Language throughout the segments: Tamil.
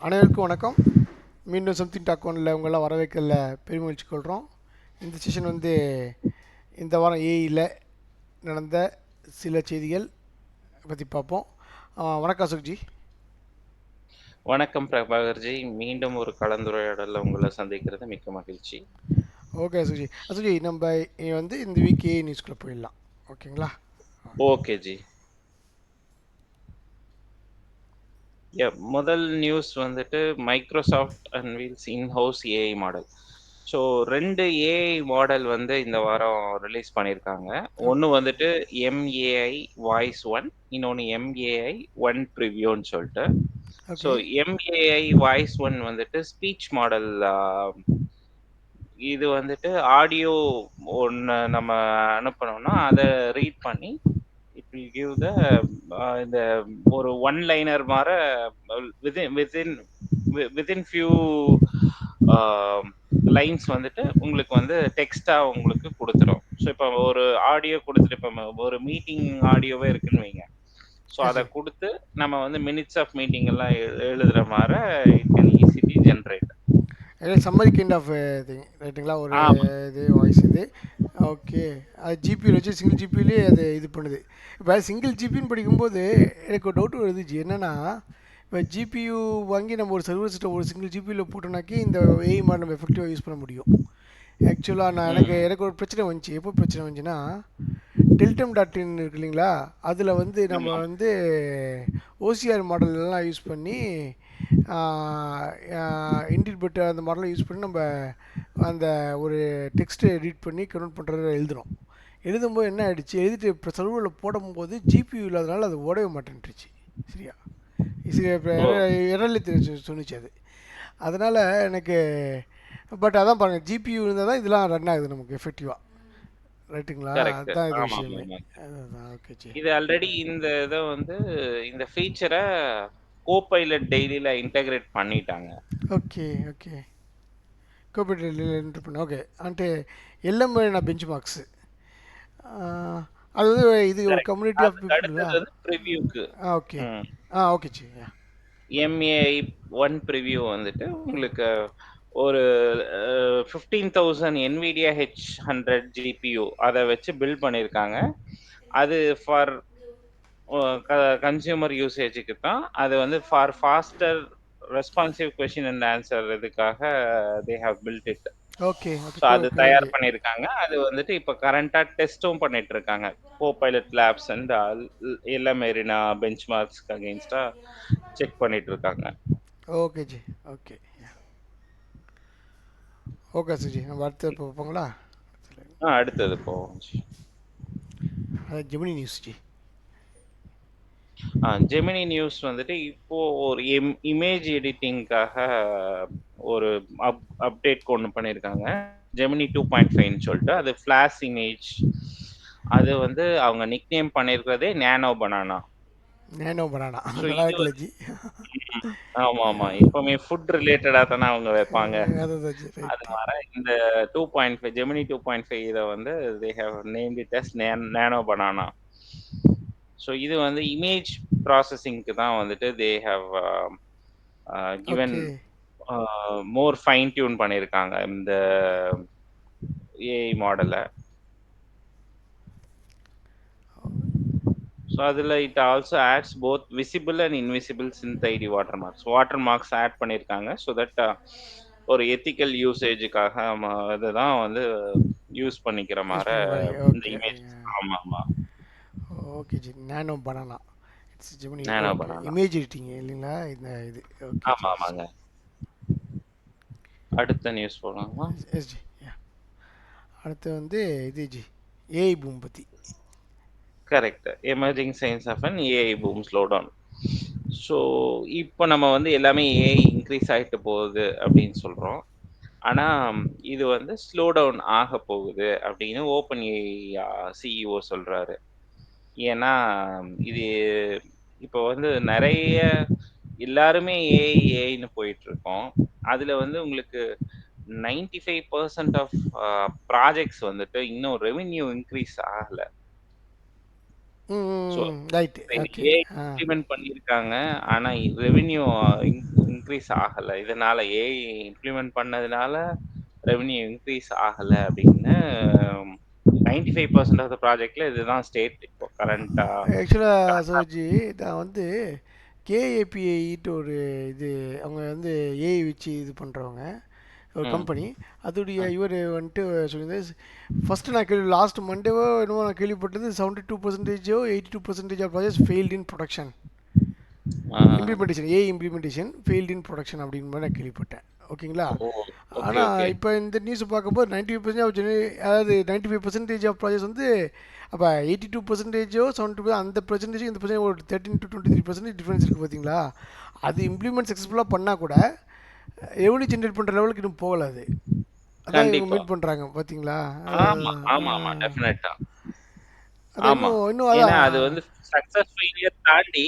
அனைவருக்கும் வணக்கம். மீண்டும் சம்திங் டாக் ஒன்ல உங்களெல்லாம் வரவேற்கல பெருமகிழ்ச்சி கொள்கிறோம் இந்த செஷன் வந்து இந்த வாரம் ஏஇயில் நடந்த சில செய்திகள் பற்றி பார்ப்போம். வணக்கம் அசோக்ஜி. வணக்கம் பிரபாகர்ஜி. மீண்டும் ஒரு கலந்துரையாடலில் உங்களை சந்திக்கிறது மிக்க மகிழ்ச்சி. ஓகே அசோக்ஜி. அசோக்ஜி நம்ம வந்து இந்த வீக் ஏ நியூஸ்குள்ளே போயிடலாம். ஓகேங்களா ஓகே ஜி. முதல் நியூஸ் வந்துட்டு Microsoft unveils in house AI model so ரெண்டு ஏஐ மாடல் வந்து இந்த வாரம் ரிலீஸ் பண்ணியிருக்காங்க. ஒன்று வந்துட்டு எம்ஏஐ வாய்ஸ் ஒன் இன்னொன்று எம்ஏஐ ஒன் ப்ரிவியூன்னு சொல்லிட்டு. ஸோ எம்ஏஐ வாய்ஸ் ஒன் வந்துட்டு ஸ்பீச் மாடல் இது வந்துட்டு ஆடியோ ஒன்று நம்ம அனுப்பணும்னா அதை ரீட் பண்ணி வில் கிவ் த இந்த ஒரு ஒன் லைனர் மாற within within within few lines வந்துட்டு உங்களுக்கு வந்து டெக்ஸ்டாக உங்களுக்கு கொடுத்துரும். ஸோ இப்போ ஒரு ஆடியோ கொடுத்துட்டு இப்போ ஒரு மீட்டிங் ஆடியோவே இருக்குன்னு வைங்க. ஸோ அதை கொடுத்து நம்ம வந்து மினிட்ஸ் ஆஃப் மீட்டிங் எல்லாம் எழுதுற மாதிரி it can easily generate summary kind of thing ரைட்டுங்களா ஒரு. இது வாய்ஸ் இது. ஓகே அது ஜிபியில் வச்சு சிங்கிள் ஜிபிலே அது இது பண்ணுது. இப்போ சிங்கிள் ஜிபின்னு படிக்கும்போது எனக்கு ஒரு டவுட் வருது ஜி என்னென்னா இப்போ ஜிபியு வாங்கி நம்ம ஒரு சர்வர்ஸ்கிட்ட ஒரு சிங்கிள் ஜிபியில் போட்டோம்னாக்கி இந்த ஏஐ மாதிரி நம்ம எஃபெக்டிவாக யூஸ் பண்ண முடியும். ஆக்சுவலாக நான் எனக்கு எனக்கு ஒரு பிரச்சனை வந்துச்சு. எப்போ பிரச்சனை வந்துச்சுன்னா டெல்டம் டாட் இன் இருக்கு இல்லைங்களா? அதில் வந்து நம்ம வந்து ஓசிஆர் மாடல்லாம் யூஸ் பண்ணி இண்டிட் அந்த மாடலாம் யூஸ் பண்ணி நம்ம அந்த ஒரு டெக்ஸ்ட்டை எடிட் பண்ணி கன்வெர்ட் பண்ணுறத எழுதுறோம். எழுதும்போது என்ன ஆயிடுச்சு? எழுதிட்டு இப்போ சர்வரில் போடும்போது ஜிபியூ இல்லாதனால அது ஓடவே மாட்டேன்ட்டுருச்சு சரியா? சரி இப்போ இரலி சொன்னிச்சு அது. அதனால் எனக்கு பட் அதான் பாருங்கள் ஜிபியூ இருந்தால் தான் இதெல்லாம் ரன் ஆகுது நமக்கு எஃபெக்டிவாக ரைட்டுங்களா. அதுதான் இது விஷயமே. அதுதான் ஓகே இது ஆல்ரெடி இந்த இதை வந்து இந்த ஃபீச்சரை கோபைலட் டெய்லியில் இன்டகிரேட் பண்ணிட்டாங்க. ஓகே ஓகே கோபைலட் டெய்லியில் இன்டர் பண்ண ஓகே வந்துட்டு எல்லாமே நான் பெஞ்ச் மார்க்ஸ் அது வந்து இது ஒரு கம்யூனிட்டி ஆஃப் பீப்புள் ப்ரிவியூக்கு ஆ ஓகே ஆ ஓகே சரி எம்ஏ ஒன் ப்ரிவியூ வந்துட்டு உங்களுக்கு ஒரு fifteen thousand Nvidia H hundred GPU அதை வச்சு பில்ட் பண்ணியிருக்காங்க அது ஃபார் கன்சியூமர் யூசேஜுக்கு தான் அது வந்து for faster responsive question and answer இதுக்காக they have built it okay so அது தயார் பண்ணியிருக்காங்க. அது வந்துட்டு இப்போ கரண்டாக டெஸ்ட்டும் பண்ணிட்டு இருக்காங்க கோ பைலட் லேப்ஸ் அண்ட் எல்லா மெரினா பெஞ்ச் மார்க்ஸ்க்கு அகேன்ஸ்டாக செக் பண்ணிட்டு இருக்காங்க okay ji okay okay Suji நம்ம அடுத்து இப்போ பார்ப்போங்களா ஆ அடுத்தது போவோம் அது Gemini news ji Gemini news வந்துட்டு இப்போ ஒரு எம் இமேஜ் எடிட்டிங்காக ஒரு அப் அப்டேட் கொண்டு பண்ணியிருக்காங்க ஜெமினி டூ பாயிண்ட் ஃபைவ்னு சொல்லிட்டு அது ஃப்ளாஷ் இமேஜ் அது வந்து அவங்க நிக் நேம் பண்ணியிருக்கிறதே நேனோ பனானா நேனோ பனானா ஆமா ஆமா. எப்பவுமே ஃபுட் ரிலேட்டடா தானே அவங்க வைப்பாங்க. அது மாதிரி இந்த two point five Gemini two point five இதை வந்து they have name it as nano banana so இது வந்து இமேஜ் ப்ராசஸிங்க்கு தான் வந்துட்டு they have given more fine tune பண்ணியிருக்காங்க இந்த ஏஐ மாடலை ஸோ அதில் it also adds both visible and invisible synth ID watermarks watermarks add பண்ணியிருக்காங்க ஸோ தட் ஒரு எத்திக்கல் யூசேஜுக்காக இதுதான் வந்து யூஸ் பண்ணிக்கிற மாதிரி. இந்த இமேஜ் ஆமாம் ஆமாம் okay ji. Nano banana. It's Gemini Nano banana. Image editing இல்லைங்களா? இந்த இது. ஓகே ஆமாம் ஆமாங்க. அடுத்த நியூஸ் போகலாமா எஸ் ஜி. அடுத்து வந்து இது ஜி. ஏஐ பூம் பற்றி correct emerging science of an AI boom slow down so இப்போ நம்ம வந்து எல்லாமே ஏஐ இன்க்ரீஸ் ஆகிட்டு போகுது அப்படின்னு சொல்கிறோம் ஆனால் இது வந்து ஸ்லோ டவுன் ஆக போகுது அப்படின்னு ஓப்பன் ஏஐ சிஇஓ சொல்கிறாரு ஏன்னா இது இப்போ வந்து நிறைய எல்லாருமே ஏஐ ஏஐன்னு போயிட்டு இருக்கோம் அதில் வந்து உங்களுக்கு ninety five percent of projects வந்துட்டு இன்னும் ரெவென்யூ இன்க்ரீஸ் ஆகலை. இம்ப்ளிமெண்ட் பண்ணியிருக்காங்க. ஆனா ரெவென்யூ இன்க்ரீஸ் ஆகல. இதனால ஏஐ இம்ப்ளிமெண்ட் பண்ணதுனால ரெவென்யூ இன்க்ரீஸ் ஆகல அப்படின்னு 95% ஆஃப் த ப்ராஜெக்ட்ல இதுதான் ஸ்டேட் இப்போ கரண்ட்டா ஆக்சுவலாக சோஜி நான் வந்து கேஏபிஐட்டு ஒரு இது அவங்க வந்து ஏஐ வச்சு இது பண்ணுறவங்க ஒரு. கம்பெனி அதோடைய இவர் வந்துட்டு சொல்லியிருந்தது ஃபஸ்ட்டு நான் கேள்வி லாஸ்ட் மண்டேவோ என்னவோ நான் கேள்விப்பட்டது seventy two பர்சன்டேஜோ eighty two percentage of projects failed in production implementation uh implementation failed in production அப்படின்னு மாதிரி நான் கேள்விப்பட்டேன். ஓகேங்களா? ஆனால் இப்போ இந்த நியூஸ் பார்க்கும்போது நைன்டி ஃபைவ் பர்சன்டேஜ் அதாவது ninety five percentage of projects வந்து அப்போ எயிட்டி டூ பர்சன்டேஜோ செவன்டி டூ அந்த பர்சன்டேஜ் இந்த பர்சன்டேஜ் ஒரு thirteen to twenty three percentage difference இருக்குது பார்த்தீங்களா அது இம்ப்ளிமெண்ட் சக்ஸஸ்ஃபுல்லாக பண்ணால் கூட ரெவன்யூ ஜென்ரேட் பண்ணுற லெவலுக்கு இன்னும் போகல அது. அதான் இவங்க மீட் பண்ணுறாங்க பார்த்தீங்களா ஆமா ஆமா ஆமா டெஃபினட்டா அது வந்து சக்சஸ் ஃபெயிலியர் தாண்டி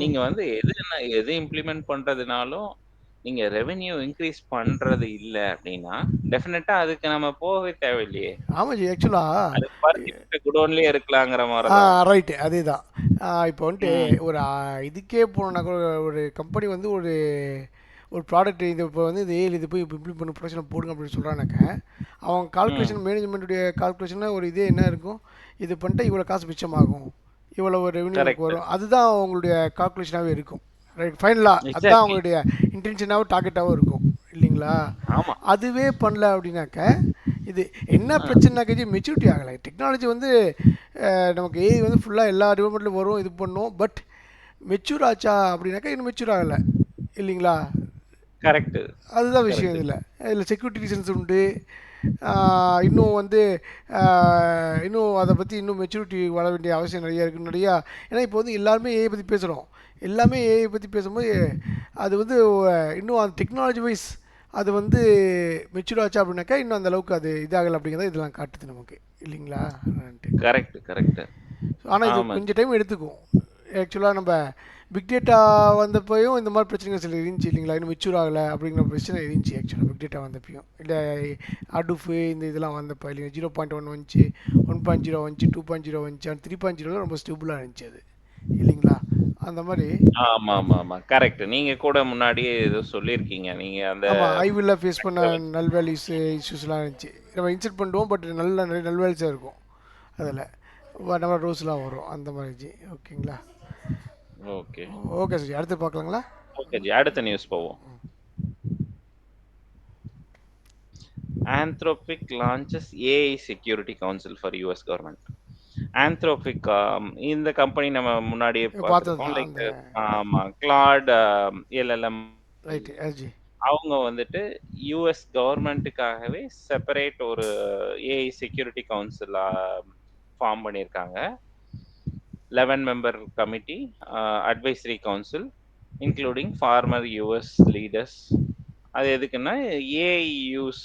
நீங்க வந்து எது எது இம்ப்ளிமெண்ட் பண்றதுனாலும் நீங்க ரெவென்யூ இன்க்ரீஸ் பண்றது இல்ல அப்படின்னா டெஃபினட்டா அதுக்கு நம்ம போகவே தேவையில்லையே. ஆமாம் ஜி ஆக்சுவலாக அது பருத்தி குடோன்லயே இருக்கலாங்கிற ஆ மாதிரிதான் ரைட்டு அதே தான் இப்போ வந்துட்டு. ஒரு இதுக்கே போனோம்னா ஒரு கம்பெனி வந்து ஒரு ஒரு ப்ராடக்ட் இது இப்போ வந்து இது ஏழு இது போய் இப்போ இம்ப்ளிமெண்ட் பண்ணி ப்ரொடக்ஷன் போடுங்க அப்படின்னு சொல்கிறானாக்க அவங்க கால்குலேஷன் மேனேஜ்மெண்ட்டுடைய கால்குலேஷனில் ஒரு இதே என்ன இருக்கும்? இது பண்ணிட்டு இவ்வளோ காசு மிச்சமாகும். இவ்வளோ ஒரு ரெவன்யூ வரும். அதுதான் அவங்களுடைய கால்குலேஷனாகவே இருக்கும். ரைட் ஃபைனலாக அதுதான் அவங்களுடைய இன்டென்ஷனாகவும் டார்கெட்டாகவும் இருக்கும். இல்லைங்களா? அதுவே பண்ணல அப்படின்னாக்க இது என்ன பிரச்சனைனாக்க மெச்சூரிட்டி ஆகலை. டெக்னாலஜி வந்து நமக்கு ஏஐ வந்து ஃபுல்லாக எல்லா டிபார்ட்மெண்ட்லையும் வரும் இது பண்ணும். பட் மெச்சூர் ஆச்சா அப்படின்னாக்கா இன்னும் மெச்சூர் ஆகலை. இல்லைங்களா? கரெக்ட் அதுதான் விஷயம் இதில். இதில் செக்யூரிட்டி ரீசன்ஸ் உண்டு. இன்னும் வந்து இன்னும் அதை பற்றி இன்னும் மெச்சூரிட்டி வளர வேண்டிய அவசியம் நிறையா இருக்குது நிறையா. ஏன்னா இப்போ வந்து எல்லாருமே ஏஐ பற்றி பேசுகிறோம் எல்லாமே ஏஐ பற்றி பேசும்போது அது வந்து இன்னும் அந்த டெக்னாலஜி வைஸ் அது வந்து மெச்சூர் ஆச்சா அப்படின்னாக்கா இன்னும் அந்த அளவுக்கு அது இதாகலை அப்படிங்கிறத இதெல்லாம் காட்டுது நமக்கு. இல்லைங்களா? கரெக்ட் கரெக்ட் ஆனால் இது கொஞ்சம் டைம் எடுத்துக்கும். ஆக்சுவலாக நம்ம பிக் டேட்டா வந்தப்பையும் இந்த மாதிரி பிரச்சனைகள் சில இருந்துச்சு இல்லைங்களா? இன்னும் மெச்சூர் ஆகலை அப்படிங்கிற பிரச்சனை இருந்துச்சு ஆக்சுவலாக பிக் டேட்டா வந்தப்பையும். இல்லை அடுஃபு இந்த இதெல்லாம் வந்தப்போ இல்லைங்க. ஜீரோ பாயிண்ட் ஒன் வந்துச்சு. ஒன் பாயிண்ட் ஜீரோ வந்துச்சு. டூ பாயிண்ட் ஜீரோ வந்துச்சு. த்ரீ பாயிண்ட் ஜீரோவில் ரொம்ப ஸ்டேபிளாக இருந்துச்சு அது. இல்லைங்களா? அந்த மாதிரி ஆமா ஆமா ஆமா கரெக்ட் நீங்க கூட முன்னாடியே ஏதோ சொல்லியிருக்கீங்க. நீங்க அந்த ஆமாம் ஐவில்ல ஃபேஸ் பண்ண நல்வேலிஸ் இஷ்யூஸ்லாம் இருந்துச்சு. நம்ம இன்செர்ட் பண்ணுவோம் பட் நல்ல நிறைய நல்வேலிஸாக இருக்கும். அதில். நம்ம ரோஸ்லாம் வரும். அந்த மாதிரி ஓகேங்களா ஓகே. ஓகே சார் அடுத்து பார்க்கலாங்களா? ஓகே ஜி அடுத்த நியூஸ் போவோம். Launches AI Security Council for US government. Anthropic um, இந்த கம்பெனி நம்ம முன்னாடியே தான் லைக் ஆமா கிளாட் எல்எல்எம் எஸ்ஜி அவங்க வந்துட்டு யூஎஸ் கவர்மெண்ட்டுக்காகவே செப்பரேட் ஒரு ஏஐ செக்யூரிட்டி கவுன்சில் ஃபார்ம் பண்ணியிருக்காங்க. Eleven member committee advisory council including former US leaders அது எதுக்குன்னா AI use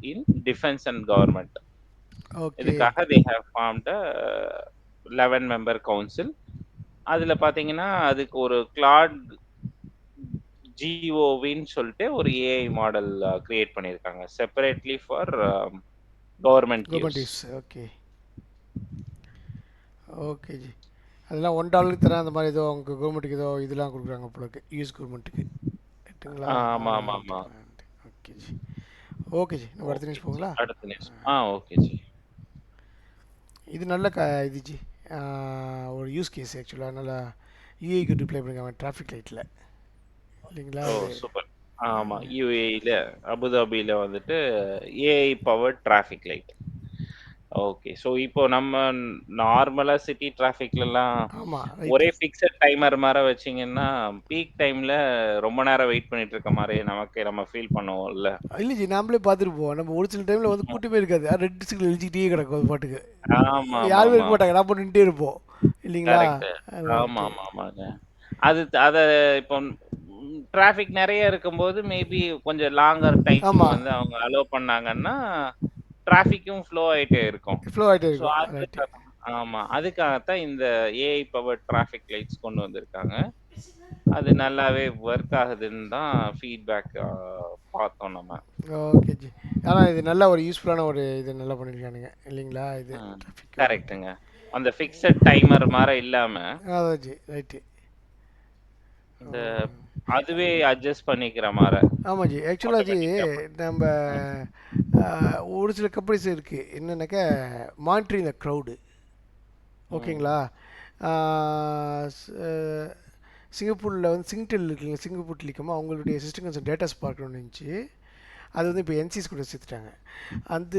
in defence and government இதுக்காக they have formed eleven member council அதில் பார்த்தீங்கன்னா அதுக்கு ஒரு கிளாட் ஜிஓவின்னு சொல்லிட்டு ஒரு ஏஐ மாடல் கிரியேட் பண்ணியிருக்காங்க. Separately for government okay okay ji. அதெல்லாம் ஒன் டாலருக்கு தரேன் அந்த மாதிரி ஏதோ அவங்க கவர்மெண்ட்டுக்கு ஏதோ இதெல்லாம் கொடுக்குறாங்க போலக்கு யூஎஸ் கவர்மெண்ட்டுக்கு ரைட்டுங்களா ஆமா ஆமா ஆமா. ஓகே ஜி. ஓகே ஜி. நம்ம அடுத்த நியூஸ் போங்களா அடுத்த நியூஸ் ஆ. Okay G. இது நல்ல க இது ஜி. ஒரு யூஸ் கேஸ் ஆக்சுவலாக நல்லா யூஏக்கு ரிப்ளை பண்ணிருக்காங்க டிராஃபிக் லைட்டில் இல்லைங்களா? சூப்பர். ஆமா யூஏஇல அபுதாபியில வந்துட்டு AI power traffic light okay so இப்போ நம்ம நார்மலா சிட்டி டிராஃபிக்லலாம் ரைட் ஒரே ஃபிக்ஸட் டைமர் மாதிரி வச்சீங்கன்னா பீக் டைம்ல ரொம்ப நேரம் வெயிட் பண்ணிட்டு இருக்க மாதிரி நமக்கு நம்ம ஃபீல் பண்ணுவோம்ல இல்லை? ஜி நாமளே பார்த்துட்டு போவோம். நம்ம ஒரு சில டைமில் வந்து கூட்டமே இருக்காது. ரெட் சிக்னல் எழுச்சிக்கிட்டே கிடக்கும் அது பாட்டுக்கு. ஆமா யாருமே ஆமா இருக்க மாட்டாங்க. நான் நின்றுட்டே இருப்போம். இல்லைங்களா? ஆமா ஆமா ஆமாங்க. அது அத இப்போ டிராஃபிக் நிறைய இருக்கும்போது மேபி கொஞ்சம் லாங்கர் டைம் ஆமா. வந்து அவங்க அலோவ் பண்ணாங்கன்னா டிராஃபிக்கும் ஃப்ளோ ஆயிட்டே இருக்கும். ஃப்ளோ ஆகிட்டே ஸோ இருக்கும். ஆமா அதுக்காகத்தான் இந்த ஏஐ பவர் டிராஃபிக் லைட்ஸ் கொண்டு வந்திருக்காங்க. அது நல்லாவே ஒர்க் ஆகுதுன்னு தான் ஃபீட்பேக் பார்த்தோம் நம்ம. ஓகே ஜி ஆனால் இது நல்ல ஒரு யூஸ்ஃபுல்லான ஒரு இது நல்லா பண்ணியிருக்கானுங்க இல்லைங்களா? இது. கரெக்ட்டுங்க அந்த ஃபிக்ஸட் டைமர் மாதிரி இல்லாம அதான் ஜி ரைட்டு இந்த அதுவே அட்ஜஸ்ட் பண்ணிக்கிற மாரி. ஆமாம் ஜி ஆக்சுவலாக ஜி. நம்ம ஒரு சில கம்பெனிஸ் இருக்குது என்னன்னாக்கா மானிட்டரிங் த க்ரௌடு. ஓகேங்களா சிங்கப்பூரில் வந்து சிங்டெல் இருக்குங்க சிங்கப்பூர் டெலிகாம் அவங்களுடைய சிஸ்டம் டேட்டாஸ் பார்க்கணும்னு இருந்துச்சு அது வந்து இப்போ என்சிஸ் கூட சேர்த்துட்டாங்க அந்த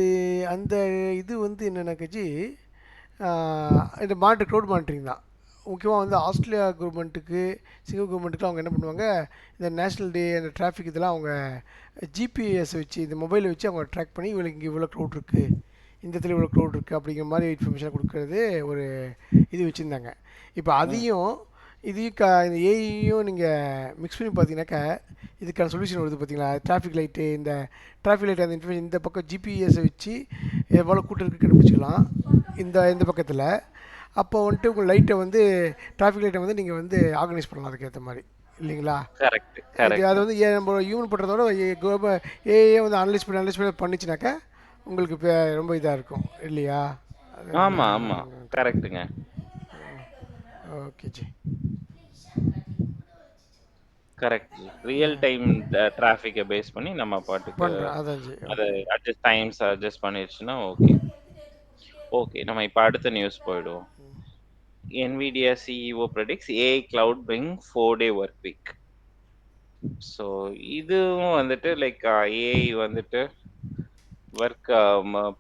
அந்த இது வந்து என்னன்னாக்கா ஜி இந்த மானிட்டர் க்ரௌட் மானிட்டரிங் தான் முக்கியமாக வந்து ஆஸ்திரேலியா கவர்மெண்ட்டுக்கு சிங்கப்பூர் கவர்மெண்ட்டுக்கு அவங்க என்ன பண்ணுவாங்க? இந்த நேஷ்னல் டே அந்த டிராஃபிக் இதெல்லாம் அவங்க ஜிபிஎஸ் வச்சு இந்த மொபைலை வச்சு அவங்க ட்ராக் பண்ணி இவங்களுக்கு இங்கே இவ்வளோ க்ரௌட் இருக்குது இந்த இடத்துல இவ்வளோ க்ரௌட் இருக்குது அப்படிங்கிற மாதிரி இன்ஃபர்மேஷன் கொடுக்கறது ஒரு இது வச்சுருந்தாங்க. இப்போ அதையும் இதையும் க இந்த ஏஐயும் நீங்கள் மிக்ஸ் பண்ணி பார்த்தீங்கன்னாக்கா இதுக்கான சொல்யூஷன் வருது பார்த்தீங்களா? டிராஃபிக் லைட்டு இந்த டிராஃபிக் லைட் அந்த இன்ஃபர்மேஷன் இந்த பக்கம் ஜிபிஎஸ்ஸை வச்சு எவ்வளோ கூட்டம் இருக்குது கண்டுபிடிச்சிக்கலாம். இந்த இந்த பக்கத்தில் அப்போ வந்துட்டு உங்கள் லைட்டை வந்து டிராஃபிக் லைட்டை வந்து நீங்கள் வந்து ஆர்கனைஸ் பண்ணலாம் அதுக்கேற்ற மாதிரி இல்லைங்களா கரெக்ட். அது வந்து ஏ நம்ம ஹியூமன் பண்ணுறதோட ஏஏ வந்து அனலைஸ் பண்ணி அனலைஸ் பண்ணி பண்ணிச்சுனாக்கா உங்களுக்கு ரொம்ப இதாக இருக்கும் இல்லையா அது ஆமா, ஆமா. கரெக்ட்டுங்க. Okay ji correct. Real time டிராஃபிக்க base பண்ணி நம்ம பாட்டுக்கு அத அட்ஜஸ்ட் டைம்ஸ் அட்ஜஸ்ட் பண்ணிடுச்சுன்னா ஓகே. ஓகே. நம்ம இப்ப அடுத்த நியூஸ் போயிடுவோம். NVIDIA CEO predicts AI cloud bring 4 day work week. So இதுவும் வந்துட்டு லைக் ஏஐ வந்துட்டு ஒர்க்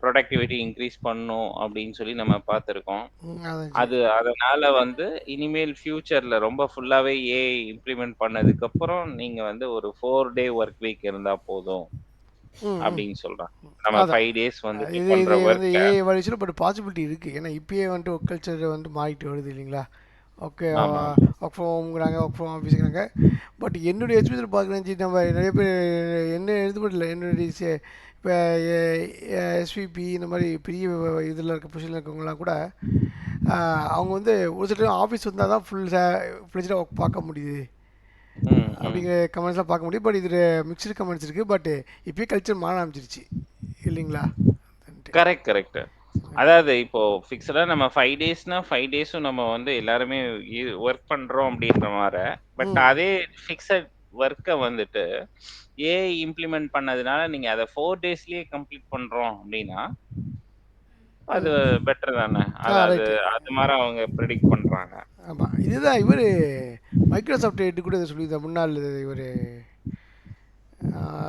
ப்ரொடக்டிவிட்டி இன்க்ரீஸ் பண்ணும் அப்படின்னு சொல்லி நம்ம பார்த்துருக்கோம். அது அதனால வந்து இனிமேல் ஃபியூச்சர்ல ரொம்ப ஃபுல்லாவே ஏஐ இம்ப்ளிமெண்ட் பண்ணதுக்கப்புறம் நீங்க வந்து ஒரு 4 டே ஒர்க் வீக் இருந்தா போதும் அப்படின்னு சொல்றாங்க. நம்ம 5 டேஸ் வந்துட்டு இது வந்து ஏஐ வலிச்சுல பட் பாசிபிலிட்டி இருக்குது ஏன்னா இப்பயே வந்துட்டு ஒர்க் கல்ச்சர் வந்து மாறிட்டு வருது இல்லைங்களா ஓகே. ஒர்க் ஃப்ரம் ஹோம்ங்கிறாங்க ஒர்க் ஃப்ரம் ஆஃபீஸுங்கிறாங்க பட் என்னுடைய எக்ஸ்பீரியன்ஸ் பார்க்குறேன் நம்ம நிறைய பேர் என்ன இல்லை என்னுடைய இப்போ எஸ்விபி இந்த மாதிரி பெரிய இதில் இருக்க பொசிஷனில் இருக்கவங்கலாம் கூட அவங்க வந்து ஒரு சில ஆஃபீஸ் வந்தால் தான் ஃபுல் ஃப்ளெஜாக ஒர்க் பார்க்க முடியுது. அப்படிங்கிற கமெண்ட்ஸ்லாம் பார்க்க முடியும். பட் இதில் மிக்சடு கமெண்ட்ஸ் இருக்குது பட் இப்போயே கல்ச்சர் மாற ஆரம்பிச்சிருச்சு. இல்லைங்களா? கரெக்ட் கரெக்ட் அதாவது இப்போ ஃபிக்ஸடா நம்ம ஃபைவ் டேஸ்னா ஃபைவ் டேஸும் நம்ம வந்து எல்லாருமே ஒர்க் பண்றோம் அப்படின்ற மாதிரி பட். அதே ஃபிக்ஸட் ஒர்க்கை வந்துட்டு ஏஐ இம்ப்ளிமெண்ட் பண்ணதுனால நீங்க அதை ஃபோர் டேஸ்லயே கம்ப்ளீட் பண்றோம் அப்படின்னா அது பெட்டர் தானே? அதாவது. அது மாதிரி அவங்க ப்ரெடிக்ட் பண்றாங்க. ஆமாம் இதுதான் இவர் மைக்ரோசாஃப்ட் ஹெட் கூட இதை சொல்லியிருந்தார். முன்னாள் இவர்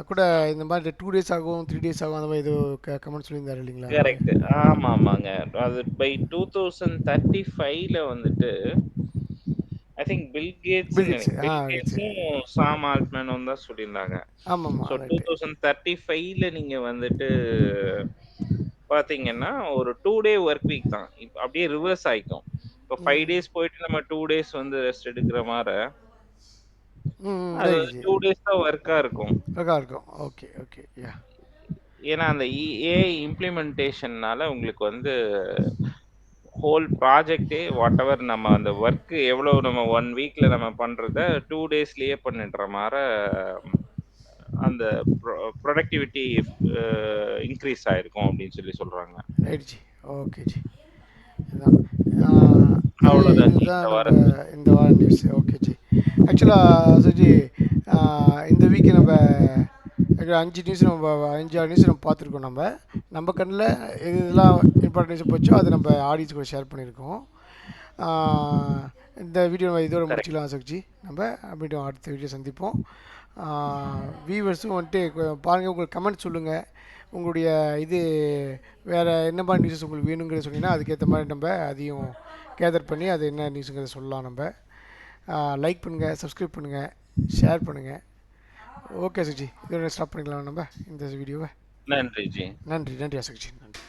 கூட இந்த மாதிரி டூ டேஸ் ஆகும் த்ரீ டேஸ் ஆகும் அந்த மாதிரி ஏதோ கமெண்ட் சொல்லியிருந்தார் இல்லைங்களா? கரெக்ட் ஆமா ஆமாங்க. அது பை டூ தௌசண்ட் தேர்ட்டி ஃபைவ்ல வந்துட்டு I think Bill Gates Sam ஆல்ட்மேனும் தான் சொல்லியிருந்தாங்க. ஆமாம் ஸோ ஆமாம் டூ தௌசண்ட் தேர்ட்டி ஃபைவ்ல நீங்க வந்துட்டு பாத்தீங்கன்னா ஒரு டூ டே ஒர்க் வீக் தான். இப்போ அப்படியே ரிவர்ஸ் ஆயிக்கும் இப்போ ஃபைவ் டேஸ் போயிட்டு நம்ம டூ டேஸ் வந்து ரெஸ்ட் எடுக்கிற மாதிரி அது டூ டேஸ் தான் ஒர்க்கா இருக்கும். அழகாக இருக்கும். ஓகே ஓகே யா ஏன்னா அந்த ஏஐ இம்ப்ளிமெண்டேஷன்னால உங்களுக்கு வந்து ஹோல் ப்ராஜெக்டே வாட் எவர் நம்ம அந்த ஒர்க் எவ்வளவு நம்ம ஒன் வீக்ல நம்ம பண்றத டூ டேஸ்லயே பண்ணிடுற மாதிரி அந்த ப்ரொடக்டிவிட்டி இன்க்ரீஸ் ஆயிருக்கும் அப்படின்னு சொல்லி சொல்றாங்க. ரைட் ஜி ஓகே ஜி இந்த நம்ம வாரத்துக்கு. இந்த வார நியூஸ் ஓகே ஜி. ஆக்சுவலாக சுஜி இந்த வீக்கு நம்ம அஞ்சு நியூஸ் நம்ம அஞ்சு ஆறு நியூஸ் நம்ம பார்த்துருக்கோம் நம்ம. நம்ம கண்ணில் எது இதெல்லாம் இம்பார்ட்டன்ட் நியூஸ் போச்சோ அதை நம்ம ஆடியன்ஸ் கூட ஷேர் பண்ணியிருக்கோம். இந்த வீடியோ நம்ம இதோட முடிச்சுக்கலாம் சுஜி நம்ம அப்படின்ட்டு அடுத்த வீடியோ சந்திப்போம். வியூவர்ஸும் வந்துட்டு பாருங்கள் உங்களுக்கு கமெண்ட் சொல்லுங்கள் உங்களுடைய இது வேறு என்ன மாதிரி நியூஸஸ் உங்களுக்கு வேணுங்கிறத சொன்னீங்கன்னா அதுக்கேற்ற மாதிரி நம்ம அதையும் கேதர் பண்ணி அது என்ன நியூஸுங்கிறத சொல்லலாம் நம்ம. லைக் பண்ணுங்கள் சப்ஸ்கிரைப் பண்ணுங்கள் ஷேர் பண்ணுங்கள் ஓகே சுஜி இதோட ஸ்டாப் பண்ணிக்கலாம் நம்ம இந்த வீடியோவை நன்றி ஜி. நன்றி நன்றி அசக்ஜி நன்றி.